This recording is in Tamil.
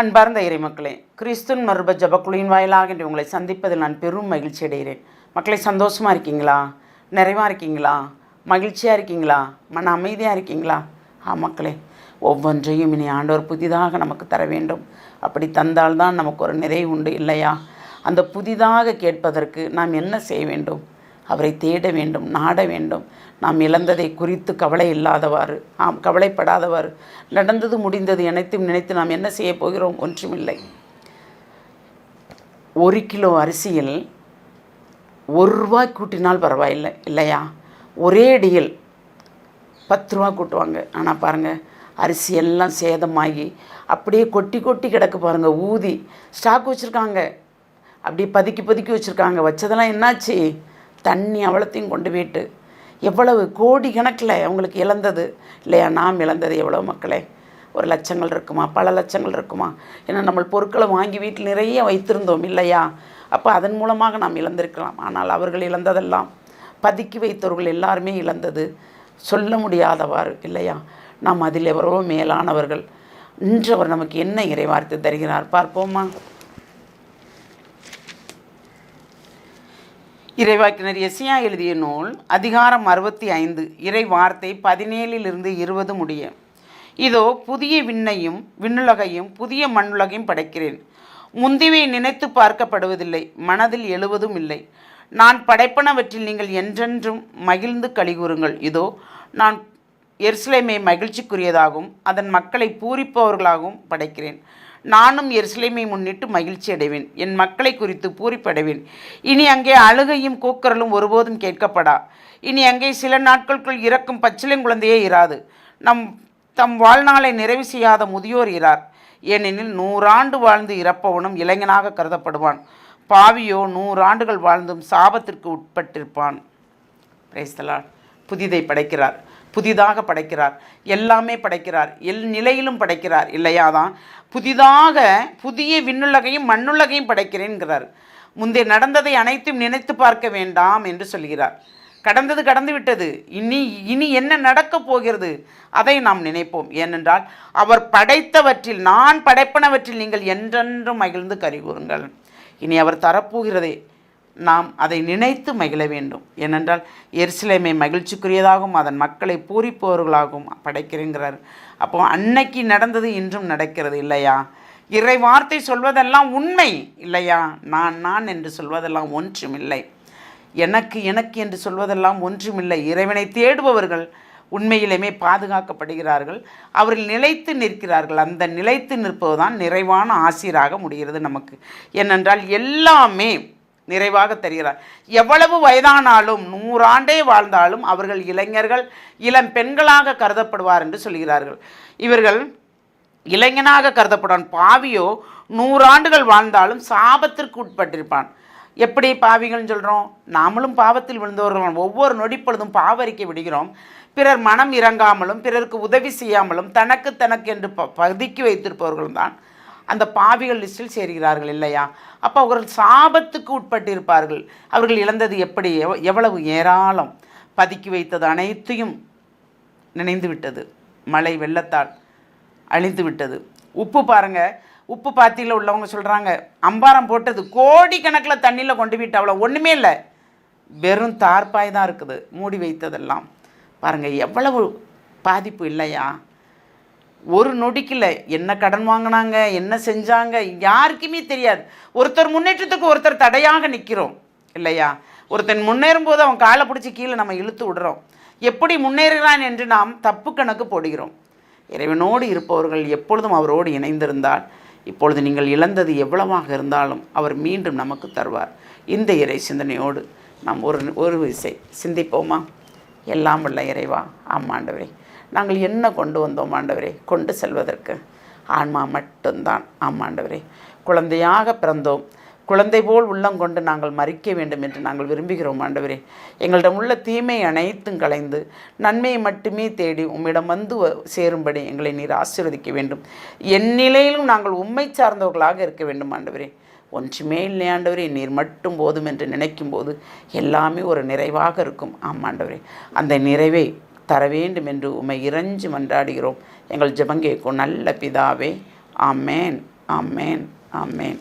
அன்பார்ந்த இறைமக்களே கிறிஸ்துன் மருப ஜபக்குழுவின் வாயிலாக என்று உங்களை சந்திப்பதில் நான் பெரும் மகிழ்ச்சி அடைகிறேன். மக்களை சந்தோஷமாக இருக்கீங்களா? நிறைவாக இருக்கீங்களா? மகிழ்ச்சியாக இருக்கீங்களா? மன அமைதியாக இருக்கீங்களா? ஆ மக்களே ஒவ்வொன்றையும் இனி ஆண்டவர் புதிதாக நமக்கு தர வேண்டும். அப்படி தந்தால்தான் நமக்கு ஒரு நிறைவு உண்டு இல்லையா? அந்த புதிதாக கேட்பதற்கு நாம் என்ன செய்ய வேண்டும்? அவரை தேட வேண்டும் நாட வேண்டும். நாம் இழந்ததை குறித்து கவலை இல்லாதவாறு ஆம் கவலைப்படாதவாறு. நடந்தது முடிந்தது அனைத்தும் நினைத்து நாம் என்ன செய்ய போகிறோம்? ஒன்றுமில்லை. ஒரு கிலோ அரிசியில் ஒரு ரூபாய் கூட்டினால் பரவாயில்லை இல்லையா? ஒரே அடியில் பத்து ரூபா கூட்டுவாங்க. ஆனால் பாருங்கள் அரிசி எல்லாம் சேதமாகி அப்படியே கொட்டி கொட்டி கிடக்கு பாருங்கள் ஊதி. ஸ்டாக் வச்சுருக்காங்க. அப்படியே பதுக்கி பதுக்கி வச்சுருக்காங்க. வச்சதெல்லாம் என்னாச்சு? தண்ணி அவ்வளோத்தையும் கொண்டு போயிட்டு எவ்வளவு கோடி கணக்கில் அவங்களுக்கு இழந்தது. இல்லையா நாம் இழந்தது எவ்வளோ மக்களே? ஒரு லட்சங்கள் இருக்குமா? பல லட்சங்கள் இருக்குமா? ஏன்னா நம்ம பொருட்களை வாங்கி வீட்டில் நிறைய வைத்திருந்தோம் இல்லையா? அப்போ அதன் மூலமாக நாம் இழந்திருக்கலாம். ஆனால் அவர்கள் இழந்ததெல்லாம் பதுக்கி வைத்தவர்கள் எல்லாருமே இழந்தது. சொல்ல முடியாதவாறு இல்லையா? நாம் அதில் எவரோ மேலானவர்கள். இன்று அவர் நமக்கு என்ன இறைவார்த்தை தருகிறார்? பார்ப்போமா? இறைவாக்கினர் எசியா எழுதிய நூல் அதிகாரம் அறுபத்தி ஐந்து இறை வார்த்தை பதினேழிலிருந்து இருபது முடிய. இதோ புதிய விண்ணையும் விண்ணுலகையும் புதிய மண்ணுலகையும் படைக்கிறேன். முந்திவை நினைத்து பார்க்கப்படுவதில்லை மனதில் எழுவதும் இல்லை. நான் படைப்பனவற்றில் நீங்கள் என்றென்றும் மகிழ்ந்து கழிகூறுங்கள். இதோ நான் எருசலேமை மகிழ்ச்சிக்குரியதாகவும் அதன் மக்களை பூரிப்பவர்களாகவும் படைக்கிறேன். நானும் எருசலேமை முன்னிட்டு மகிழ்ச்சி அடைவேன். என் மக்களை குறித்து பூரிப்படைவேன். இனி அங்கே அழுகையும் கூக்குரலும் ஒருபோதும் கேட்கப்படா. இனி அங்கே சில நாட்களுக்குள் இறக்கும் பச்சிலங்குழந்தையே இராது. நம் தம் வாழ்நாளை நிறைவு செய்யாத முதியோர் இரார். ஏனெனில் நூறாண்டு வாழ்ந்து இறப்பவனும் இளைஞனாக கருதப்படுவான். பாவியோ நூறாண்டுகள் வாழ்ந்தும் சாபத்திற்கு உட்பட்டிருப்பான். பிரைஸ்தலால் புதிதை படைக்கிறார். புதிதாக படைக்கிறார். எல்லாமே படைக்கிறார். எல் நிலையிலும் படைக்கிறார். இல்லையாதான் புதிதாக புதிய விண்ணுலகையும் மண்ணுலகையும் படைக்கிறேன்கிறார். முந்தைய நடந்ததை அனைத்தும் நினைத்து பார்க்க வேண்டாம் என்று சொல்கிறார். கடந்தது கடந்து விட்டது. இனி இனி என்ன நடக்கப் போகிறது? அதை நாம் நினைப்போம். ஏனென்றால் அவர் படைத்தவற்றில் நான் படைப்பனவற்றில் நீங்கள் என்றென்றும் மகிழ்ந்து கறிகூறுங்கள் இனி அவர் தரப்போகிறதே. நாம் அதை நினைத்து மகிழ வேண்டும். ஏனென்றால் எருசலேமை மகிழ்ச்சிக்குரியதாகவும் அதன் மக்களை பூரிப்பவர்களாகவும் படைக்கிறேங்கிறார் அப்போ அன்னைக்கு நடந்தது இன்றும் நடக்கிறது இல்லையா? இறை வார்த்தை சொல்வதெல்லாம் உண்மை இல்லையா? நான் நான் என்று சொல்வதெல்லாம் ஒன்றுமில்லை எனக்கு எனக்கு என்று சொல்வதெல்லாம் ஒன்றுமில்லை இறைவனை தேடுபவர்கள் உண்மையிலுமே பாதுகாக்கப்படுகிறார்கள். அவர்கள் நிலைத்து நிற்கிறார்கள். அந்த நிலைத்து நிற்பதுதான் நிறைவான ஆசிராக முடிகிறது நமக்கு. ஏனென்றால் எல்லாமே நிறைவாக தெரிகிறார். எவ்வளவு வயதானாலும் நூறாண்டே வாழ்ந்தாலும் அவர்கள் இளைஞர்கள் இளம் பெண்களாக கருதப்படுவார் என்று சொல்கிறார்கள். இவர்கள் இளைஞனாக கருதப்படுவான். பாவியோ நூறாண்டுகள் வாழ்ந்தாலும் சாபத்திற்கு உட்பட்டிருப்பான். எப்படி பாவிகள்னு சொல்கிறோம் நாமளும் பாவத்தில் விழுந்தவர்கள் ஒவ்வொரு நொடிப்பொழுதும் பாவரிக்க விடுகிறோம். பிறர் மனம் இறங்காமலும் பிறருக்கு உதவி செய்யாமலும் தனக்கு தனக்கு என்று ப பதுக்கி வைத்திருப்பவர்கள் தான் அந்த பாவிகள் லிஸ்டில் சேர்கிறார்கள் இல்லையா? அப்போ அவர்கள் சாபத்துக்கு உட்பட்டிருப்பார்கள். அவர்கள் இழந்தது எப்படி? எவ்வளவு ஏராளம். பதுக்கி வைத்தது அனைத்தையும் நினைந்து விட்டது. மழை வெள்ளத்தால் அழிந்து விட்டது. உப்பு பாருங்க. உப்பு பாத்தியில் உள்ளவங்க சொல்கிறாங்க அம்பாரம் போட்டது கோடிக்கணக்கில் தண்ணியில் கொண்டு விட்டு அவ்வளோ ஒன்றுமே இல்லை. வெறும் தார்ப்பாய் தான் இருக்குது. மூடி வைத்ததெல்லாம். பாருங்கள் எவ்வளவு பாதிப்பு இல்லையா? ஒரு நொடிக்கில் என்ன கடன் வாங்கினாங்க என்ன செஞ்சாங்க யாருக்குமே தெரியாது. ஒருத்தர் முன்னேற்றத்துக்கு ஒருத்தர் தடையாக நிற்கிறோம் இல்லையா? ஒருத்தன் முன்னேறும் போது அவன் காலை பிடிச்சி கீழே நம்ம இழுத்து விடுறோம். எப்படி முன்னேறுகிறான் என்று நாம் தப்பு கணக்கு போடுகிறோம். இறைவனோடு இருப்பவர்கள் எப்பொழுதும் அவரோடு இணைந்திருந்தால் இப்பொழுது நீங்கள் இழந்தது எவ்வளவாக இருந்தாலும் அவர் மீண்டும் நமக்கு தருவார். இந்த இறை சிந்தனையோடு நாம் ஒரு ஒரு விசை சிந்திப்போமா? எல்லாம் உள்ள இறைவா. ஆமாண்டவரே நாங்கள் என்ன கொண்டு வந்தோம் ஆண்டவரே? கொண்டு செல்வதற்கு. ஆன்மா மட்டும்தான். ஆமாண்டவரே குழந்தையாக பிறந்தோம். குழந்தை போல் உள்ளம் கொண்டு நாங்கள் மறிக்க வேண்டும் என்று நாங்கள் விரும்புகிறோம் ஆண்டவரே. எங்களிடம் உள்ள தீமை அனைத்தும் களைந்து நன்மையை மட்டுமே தேடி உம்மிடம் வந்து சேரும்படி எங்களை நீர் ஆசீர்வதிக்க வேண்டும். என் நிலையிலும் நாங்கள் உண்மை சார்ந்தவர்களாக இருக்க வேண்டும் ஆண்டவரே. ஒன்றுமே இல்லை ஆண்டவரே நீர் மட்டும் போதும் என்று நினைக்கும் போது எல்லாமே ஒரு நிறைவாக இருக்கும். ஆமாண்டவரே அந்த நிறைவை தர வேண்டும் என்று உம்மை இறைஞ்சு மன்றாடுகிறோம். எங்கள் ஜெபங்கேக்கும் நல்ல பிதாவே ஆமேன் ஆமேன் ஆமேன்.